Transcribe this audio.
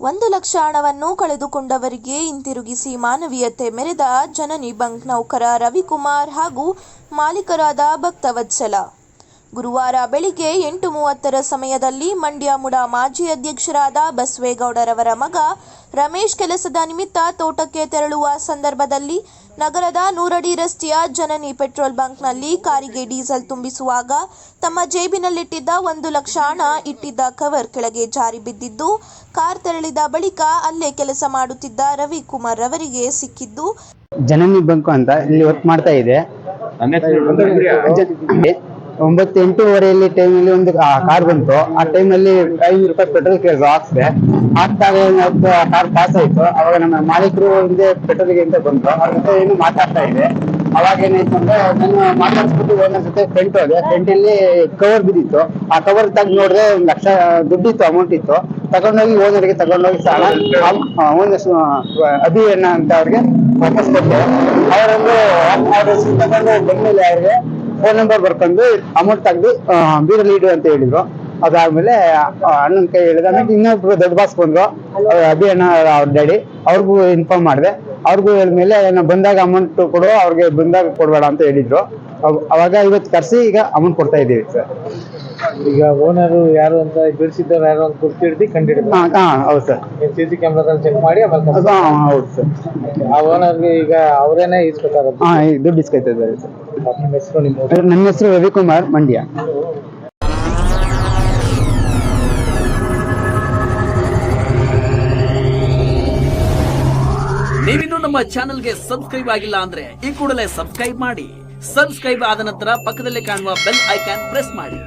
ಒಂದು ಲಕ್ಷ ಹಣವನ್ನು ಕಳೆದುಕೊಂಡವರಿಗೆ ಹಿಂತಿರುಗಿಸಿ ಮಾನವೀಯತೆ ಮೆರೆದ ಜನನಿ ಬಂಕ್ ನೌಕರ ರವಿಕುಮಾರ್ ಹಾಗೂ ಮಾಲೀಕರಾದ ಭಕ್ತವತ್ಸಲ ಗುರುವಾರ ಬೆಳಿಗ್ಗೆ ಎಂಟು ಮೂವತ್ತರ ಸಮಯದಲ್ಲಿ ಮಂಡ್ಯ ಮುಡ ಮಾಜಿ ಅಧ್ಯಕ್ಷರಾದ ಬಸವೇಗೌಡರವರ ಮಗ ರಮೇಶ್ ಕೆಲಸದ ನಿಮಿತ್ತ ತೋಟಕ್ಕೆ ತೆರಳುವ ಸಂದರ್ಭದಲ್ಲಿ ನಗರದ ನೂರಡಿ ರಸ್ತೆಯ ಜನನಿ ಪೆಟ್ರೋಲ್ ಬಂಕ್ನಲ್ಲಿ ಕಾರಿಗೆ ಡೀಸೆಲ್ ತುಂಬಿಸುವಾಗ ತಮ್ಮ ಜೇಬಿನಲ್ಲಿಟ್ಟಿದ್ದ ಒಂದು ಲಕ್ಷ ಹಣ ಇಟ್ಟಿದ್ದ ಕವರ್ ಕೆಳಗೆ ಜಾರಿ ಬಿದ್ದಿದ್ದು ಕಾರ್ ತೆರಳಿದ ಬಳಿಕ ಅಲ್ಲೇ ಕೆಲಸ ಮಾಡುತ್ತಿದ್ದ ರವಿಕುಮಾರ್ ಅವರಿಗೆ ಸಿಕ್ಕಿದ್ದು. ಜನನಿ ಬಂಕು ಅಂತ ಇಲ್ಲಿ ವರ್ಕ್ ಮಾಡ್ತಾ ಇದೆ. ಒಂಬತ್ತು ಎಂಟೂವರೆಯಲ್ಲಿ ಟೈಮಲ್ಲಿ ಒಂದು ಕಾರ್ ಬಂತು. ಆ ಟೈಮಲ್ಲಿ ಐನೂರು ರೂಪಾಯಿ ಪೆಟ್ರೋಲ್ ಕೇಳಿದ್ರು ಹಾಕ್ಸ್ದೆ. ಹಾಕ್ದಾಗ ಏನಾಯ್ತು ಆ ಕಾರ್ ಪಾಸ್ ಆಯ್ತು. ಅವಾಗ ನಮ್ಮ ಮಾಲೀಕರು ಹಿಂದೆ ಪೆಟ್ರೋಲ್ಗೆ ಅಂತ ಬಂತು. ಅವ್ರ ಜೊತೆ ಏನು ಮಾತಾಡ್ತಾ ಇದೆ ಅವಾಗ ಏನಾಯ್ತು ಅಂದ್ರೆ ನಾನು ಮಾತಾಡ್ಸ್ಬಿಟ್ಟು ಒಂದೊಂದ್ ಜೊತೆ ಫ್ರೆಂಟ್ ಹೋದೆ. ಫ್ರೆಂಟಲ್ಲಿ ಕವರ್ ಬಿದ್ದಿತ್ತು. ಆ ಕವರ್ ತೆಗ್ದು ನೋಡಿದ್ರೆ ಒಂದ್ ಲಕ್ಷ, ದುಡ್ಡಿತ್ತು ಅಮೌಂಟ್ ಇತ್ತು. ತಗೊಂಡೋಗಿ ಓನರ್ಗೆ ತಗೊಂಡೋಗಿ ಸಾಲ. ಓನರ್ ಅಭಿ ಅಣ್ಣ ಅಂತ ಅವ್ರಿಗೆ ವಾಪಸ್ ಕೊಟ್ಟೆ. ಅವರೊಂದು ತಗೊಂಡು ಬಂದ್ಮೇಲೆ ಅವ್ರಿಗೆ ಫೋನ್ ನಂಬರ್ ಬರ್ಕೊಂಡು ಅಮೌಂಟ್ ತೆಗ್ದು ಬೀರಲ್ಲಿ ಇಡು ಅಂತ ಹೇಳಿದ್ರು. ಅದಾದ್ಮೇಲೆ ಅಣ್ಣನ್ ಕೈ ಹೇಳಿದ ಆಮೇಲೆ ಇನ್ನೊಬ್ರು ದೊಡ್ಡ ಬಾಸ್ ಬಂದ್ರು. ಅಭಿ ಅಣ್ಣ ಅವ್ರ ಡ್ಯಾಡಿ ಅವ್ರಿಗೂ ಇನ್ಫಾರ್ಮ್ ಮಾಡಿದೆ. ಅವ್ರಿಗೂ ಹೇಳಿದ್ಮೇಲೆ ನಾನು ಬಂದಾಗ ಅಮೌಂಟ್ ಕೊಡು, ಅವ್ರಿಗೆ ಬಂದಾಗ ಕೊಡ್ಬೇಡ ಅಂತ ಹೇಳಿದ್ರು. ಅವಾಗ ಇವತ್ತು ಕರ್ಸಿ ಈಗ ಅಮೌಂಟ್ ಕೊಡ್ತಾ ಇದೀವಿ ಸರ್. ಈಗ ಓನರ್ ಯಾರು ಅಂತ ಬಿಡಿಸಿದ್ದವ್ರು ಯಾರು ಅಂತ ಗುರ್ತಿಡ್ದು ಕಂಡಿಡಿದ್ರು ಹಾ ಹಾ ಹೌದು ಸರ್. ಸಿ ಸಿ ಕ್ಯಾಮ್ರಾದಲ್ಲಿ ಚೆಕ್ ಮಾಡಿ ಆಮೇಲೆ ಕರ್ಸಿ- ಅದು ಹಾ, ಹೌದು ಸರ್. ಆ ಓನರ್ಗೆ ಈಗ ಅವರೇನೆ ಇಸ್ಕೊತಾರೆ ಹಾ ದುಡ್ಡು ಇಸ್ಕೊತಾ ಇದ್ದಾರೆ ಸರ್. ನಿಮ್ಮ ಹೆಸರು ನಿಮ್ಮ ಊರು. ನನ್ನ ಹೆಸರು ರವಿಕುಮಾರ್ ಮಂಡ್ಯ. ನೀವಿನ್ನೂ ನಮ್ಮ ಚಾನೆಲ್ಗೆ ಸಬ್ಸ್ಕ್ರೈಬ್ ಆಗಿಲ್ಲ ಅಂದ್ರೆ ಈ ಕೂಡಲೇ ಸಬ್ಸ್ಕ್ರೈಬ್ ಮಾಡಿ. ಸಬ್ಸ್ಕ್ರೈಬ್ ಆದ ನಂತರ ಪಕ್ಕದಲ್ಲಿ ಕಾಣುವ ಬೆಲ್ ಐಕಾನ್ ಪ್ರೆಸ್ ಮಾಡಿ.